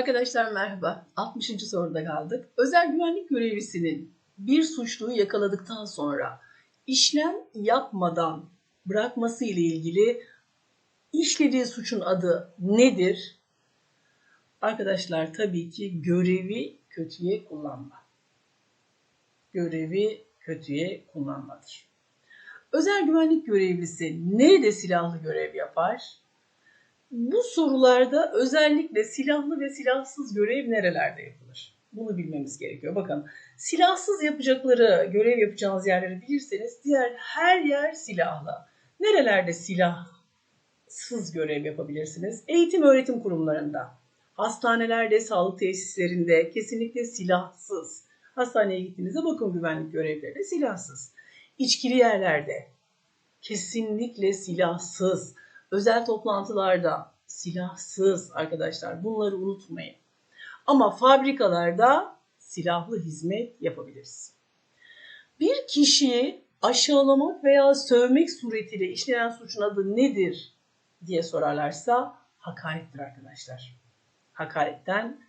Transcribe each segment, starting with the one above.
Arkadaşlar merhaba. 60. soruda kaldık. Özel güvenlik görevlisinin bir suçluyu yakaladıktan sonra işlem yapmadan bırakması ile ilgili işlediği suçun adı nedir? Arkadaşlar tabii ki görevi kötüye kullanma. Görevi kötüye kullanmadır. Özel güvenlik görevlisi nerede silahlı görev yapar? Bu sorularda özellikle silahlı ve silahsız görev nerelerde yapılır? Bunu bilmemiz gerekiyor. Bakın silahsız yapacakları, görev yapacağınız yerleri bilirseniz diğer her yer silahlı. Nerelerde silahsız görev yapabilirsiniz? Eğitim öğretim kurumlarında, hastanelerde, sağlık tesislerinde kesinlikle silahsız. Hastaneye gittiğinizde bakın güvenlik görevleri silahsız. İçkili yerlerde kesinlikle silahsız özel toplantılarda silahsız arkadaşlar bunları unutmayın. Ama fabrikalarda silahlı hizmet yapabiliriz. Bir kişiyi aşağılamak veya sövmek suretiyle işlenen suçun adı nedir diye sorarlarsa hakarettir arkadaşlar. Hakaretten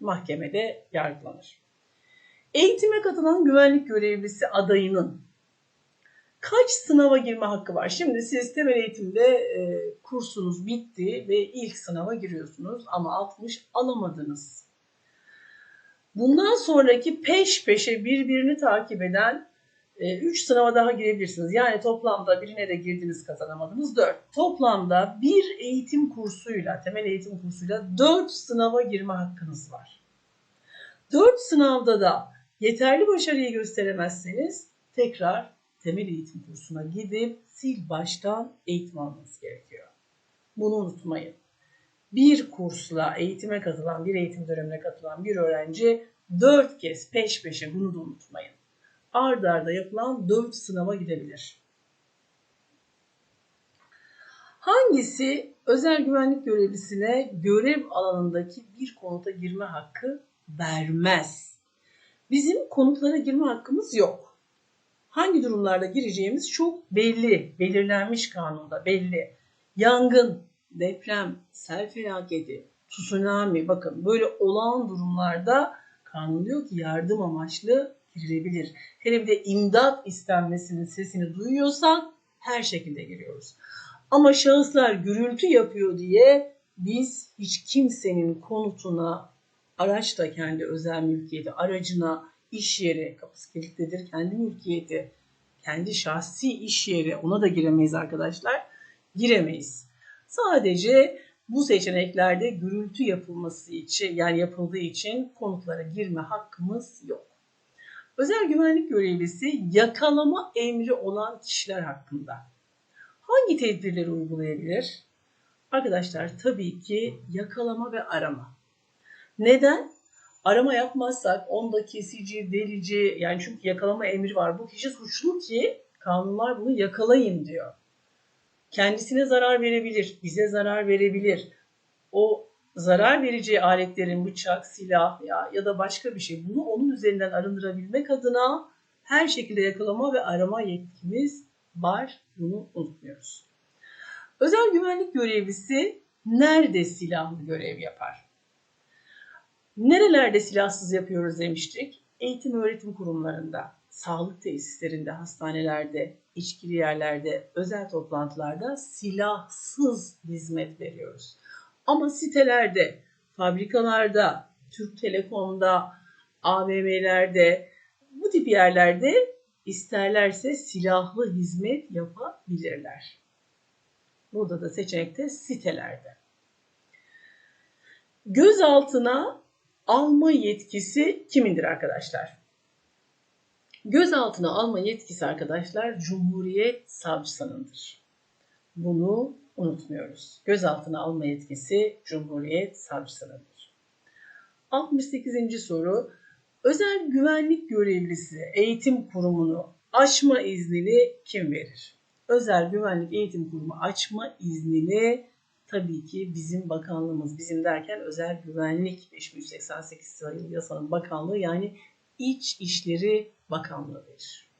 mahkemede yargılanır. Eğitime katılan güvenlik görevlisi adayının kaç sınava girme hakkı var? Şimdi siz temel eğitimde e, kursunuz bitti ve ilk sınava giriyorsunuz ama 60 alamadınız. Bundan sonraki peş peşe birbirini takip eden 3 e, sınava daha girebilirsiniz. Yani toplamda birine de girdiniz kazanamadınız 4. Toplamda bir eğitim kursuyla, temel eğitim kursuyla 4 sınava girme hakkınız var. 4 sınavda da yeterli başarıyı gösteremezseniz tekrar temel eğitim kursuna gidip sil baştan eğitim almanız gerekiyor. Bunu unutmayın. Bir kursla eğitime katılan, bir eğitim dönemine katılan bir öğrenci dört kez peş peşe bunu da unutmayın. Arda arda yapılan dört sınava gidebilir. Hangisi özel güvenlik görevlisine görev alanındaki bir konuta girme hakkı vermez? Bizim konutlara girme hakkımız yok hangi durumlarda gireceğimiz çok belli, belirlenmiş kanunda belli. Yangın, deprem, sel felaketi, tsunami bakın böyle olağan durumlarda kanun diyor ki yardım amaçlı girilebilir. Hele bir de imdat istenmesinin sesini duyuyorsak her şekilde giriyoruz. Ama şahıslar gürültü yapıyor diye biz hiç kimsenin konutuna, araç da kendi özel mülkiyeti, aracına iş yeri, kapısı kilitlidir, kendi mülkiyeti, kendi şahsi iş yeri ona da giremeyiz arkadaşlar. Giremeyiz. Sadece bu seçeneklerde gürültü yapılması için yani yapıldığı için konutlara girme hakkımız yok. Özel güvenlik görevlisi yakalama emri olan kişiler hakkında hangi tedbirleri uygulayabilir? Arkadaşlar tabii ki yakalama ve arama. Neden? Arama yapmazsak onda kesici, delici yani çünkü yakalama emri var. Bu kişi suçlu ki kanunlar bunu yakalayın diyor. Kendisine zarar verebilir, bize zarar verebilir. O zarar verici aletlerin bıçak, silah ya, ya da başka bir şey bunu onun üzerinden arındırabilmek adına her şekilde yakalama ve arama yetkimiz var. Bunu unutmuyoruz. Özel güvenlik görevlisi nerede silahlı görev yapar? Nerelerde silahsız yapıyoruz demiştik? Eğitim öğretim kurumlarında, sağlık tesislerinde, hastanelerde, içkili yerlerde, özel toplantılarda silahsız hizmet veriyoruz. Ama sitelerde, fabrikalarda, Türk Telekom'da, AVM'lerde, bu tip yerlerde isterlerse silahlı hizmet yapabilirler. Burada da seçenekte sitelerde. Gözaltına alma yetkisi kimindir arkadaşlar? Gözaltına alma yetkisi arkadaşlar Cumhuriyet Savcısınındır. Bunu unutmuyoruz. Gözaltına alma yetkisi Cumhuriyet Savcısınındır. 68. soru. Özel güvenlik görevlisi eğitim kurumunu açma iznini kim verir? Özel güvenlik eğitim kurumu açma iznini tabii ki bizim bakanlığımız, bizim derken özel güvenlik 5188 sayılı yasanın bakanlığı yani İç İşleri Bakanlığı verir.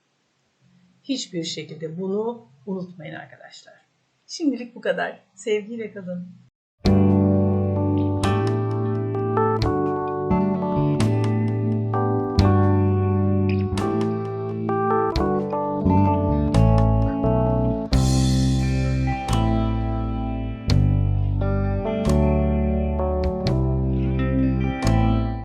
Hiçbir şekilde bunu unutmayın arkadaşlar. Şimdilik bu kadar. Sevgiyle kalın.